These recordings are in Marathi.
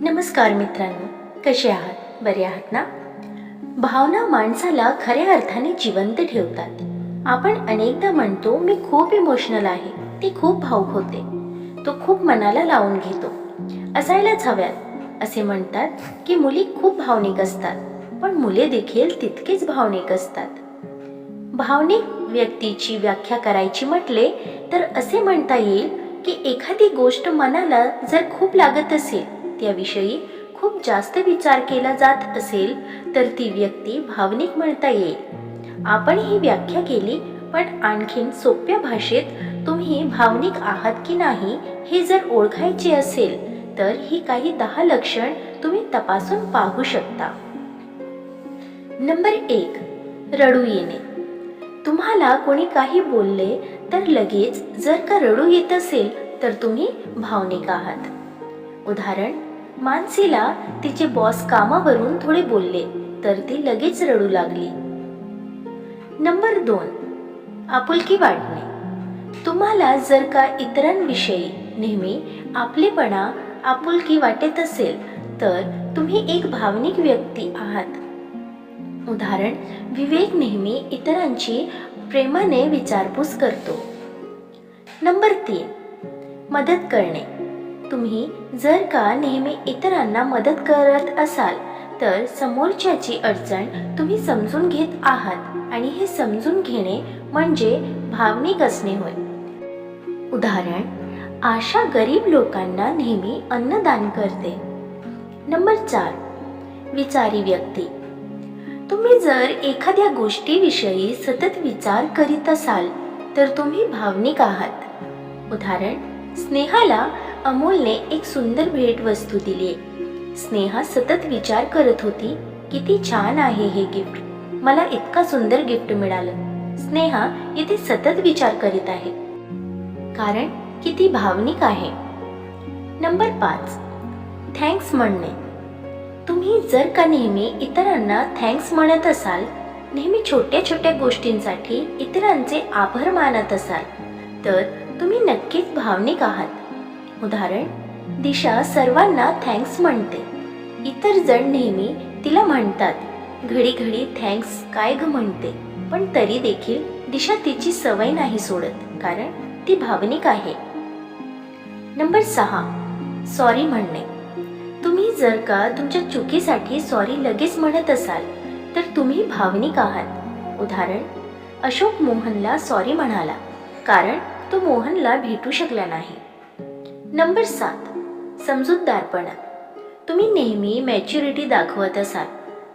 नमस्कार मित्रांनो कसे आहात? बरे आहात ना? भावना माणसाला खऱ्या अर्थाने जिवंत ठेवतात. आपण अनेकदा म्हणतो मी खूप इमोशनल आहे. ती खूप भावूक होते. तो खूप मनाला लावून घेतो. असायलाच हव्यात. असे म्हणतात की मुली खूप भावनिक असतात पण मुले देखील तितकेच भावनिक असतात. भावनिक व्यक्तीची व्याख्या करायची म्हटले तर असे म्हणता येईल की एखादी गोष्ट मनाला जर खूप लागत असेल त्याविषयी खूप जास्त विचार केला जात असेल तर ती व्यक्ती भावनिक म्हणता येईल. आपण ही व्याख्या केली पण आणखीन सोप्या भाषेत तुम्ही भावनिक आहात की नाही हे जर ओळखायचे असेल तर ही काही दहा लक्षण तुम्ही तपासून पाहू शकता. नंबर एक रडू येणे. तुम्हाला कोणी काही बोलले तर लगेच जर का रडू येत असेल तर तुम्ही भावनिक आहात. उदाहरण मानसीला तिचे बॉस कामावरून थोडे बोलले तर ती लगेच रडू लागली. नंबर दोन आपुलकी वाटणे तुम्हाला जर का इतरांविषयी नेहमी आपलेपणा आपुलकी वाटत असेल तर तुम्ही एक भावनिक व्यक्ती आहात. उदाहरण विवेक नेहमी इतरांची प्रेमाने विचारपूस करतो. नंबर तीन मदत करणे. तुम्ही जर का नेहमी इतरांना मदत करत असाल तर समोरच्याची अडचण तुम्ही समजून घेत आहात आणि हे समजून घेणे म्हणजे भावनिक असणे होय. उदाहरण आशा गरीब लोकांना नेहमी अन्नदान करते. नंबर चार विचारी व्यक्ती. तुम्ही जर एखाद्या गोष्टीविषयी सतत विचार करीत असाल तर तुम्ही भावनिक आहात. उदाहरण स्नेहाला अमोलने एक सुंदर भेटवस्तू दिली. स्नेहा सतत विचार करत होती किती छान आहे हे गिफ्ट. मला इतका सुंदर गिफ्ट मिळालं. स्नेहा इथे सतत विचार करीत आहे. कारण किती भावनिक आहे. नंबर पाच. थँक्स म्हणणे. जर का नेहमी इतरांना थँक्स म्हणत असाल नेहमी छोट्या छोट्या गोष्टींसाठी इतरांचे आभार मानत असाल तर तुम्ही नक्कीच भावनिक आहात. उदाहरण दिशा सर्वांना थँक्स म्हणते. इतर जण नेहमी तिला म्हणतात घडी घडी थँक्स काय ग? म्हणते. पण तरी देखील दिशा तिची सवय नाही सोडत कारण ती भावनिक आहे. नंबर सहा सॉरी म्हणणे. तुम्ही जर का तुमच्या चुकीसाठी सॉरी लगेच म्हणत असाल तर तुम्ही भावनिक आहात. उदाहरण अशोक मोहनला सॉरी म्हणाला कारण तो मोहनला भेटू शकला नाही. नंबर सात समजूतदारपणा. तुम्ही नेहमी मॅच्युरिटी दाखवत असाल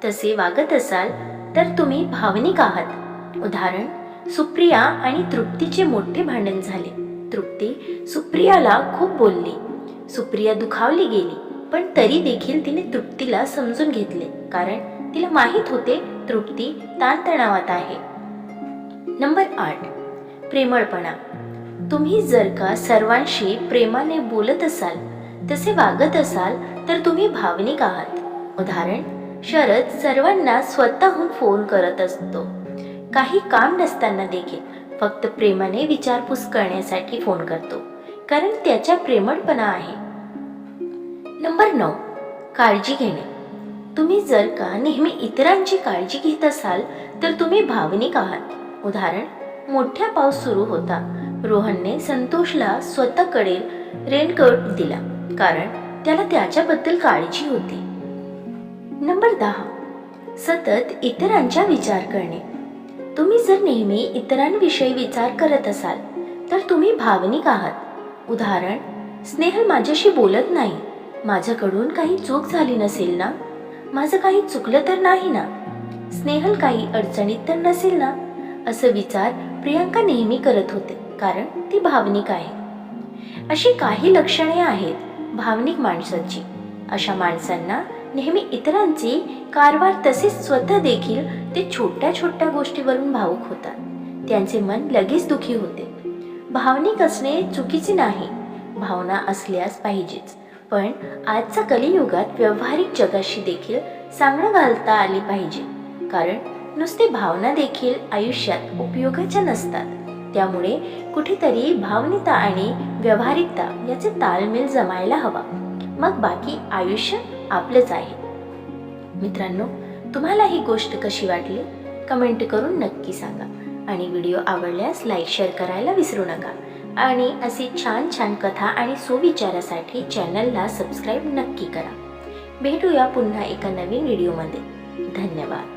तसे वागत असाल तर तुम्ही भावनिक आहात. उदाहरण सुप्रिया आणि तृप्तीचे मोठे भांडण झाले. तृप्ती सुप्रियाला खूप बोलली. सुप्रिया दुखावली गेली. पण तरी देखील तिने तृप्तीला समजून घेतले कारण तिला माहीत होते तृप्ती ताणतणावात आहे. नंबर आठ. प्रेमळपणा. तुम्ही जर का सर्वांशी प्रेमाने बोलत असाल तसे वागत असाल तर तुम्ही भावनिक आहात. उदाहरण शरद सर्वांना स्वतःहून फोन करत असतो. काही काम नसताना देखील फक्त प्रेमाने विचारपूस करण्यासाठी फोन करतो कारण त्याच्या प्रेमळपणा आहे. नंबर नऊ काळजी घेणे. तुम्ही जर का नेहमी इतरांची काळजी घेत असाल तर तुम्ही भावनिक आहात. उदाहरण मोठ्या पाऊस सुरू होता. रोहनने संतोषला स्वतःकडे रेनकोट दिला कारण त्याला त्याच्याबद्दल काळजी होती. नंबर दहा सतत इतरांचा विचार करणे. तुम्ही जर नेहमी इतरांविषयी विचार करत असाल तर तुम्ही भावनिक आहात. उदाहरण स्नेहल माझ्याशी बोलत नाही. माझ्याकडून काही चूक झाली नसेल ना? माझं काही चुकलं तर नाही ना? स्नेहल काही अडचणीत तर नसेल ना? असं विचार प्रियांका नेहमी करत होते कारण ती भावनिक आहे. अशी काही लक्षणे आहेत भावनिक माणसाची. अशा माणसांना नेहमी इतरांचे कारवार तसेच स्वतः देखील ते छोट्या छोट्या गोष्टीवरून भावूक होतात. त्यांचे मन लगेच दुखी होते. भावनिक असणे चुकीचे नाही. भावना असल्यास पाहिजेच. पण आजच्या कलियुगात व्यवहारिक जगाशी देखील सांगणं घालता आली पाहिजे. कारण नुसते भावना देखील आयुष्यात उपयोगाच्या नसतात. त्यामुळे कुठेतरी भावनिता आणि व्यवहारिकता याचे ताळमेळ जमायला हवा. मग बाकी आयुष्य आपलंच आहे. मित्रांनो तुम्हाला ही गोष्ट कशी वाटली? कमेंट करून नक्की सांगा. आणि व्हिडिओ आवडल्यास लाईक शेअर करायला विसरू नका. आणि अशी छान छान कथा आणि सुविचारासाठी चॅनलला सबस्क्राईब नक्की करा. भेटूया पुन्हा एका नवीन व्हिडिओमध्ये. धन्यवाद.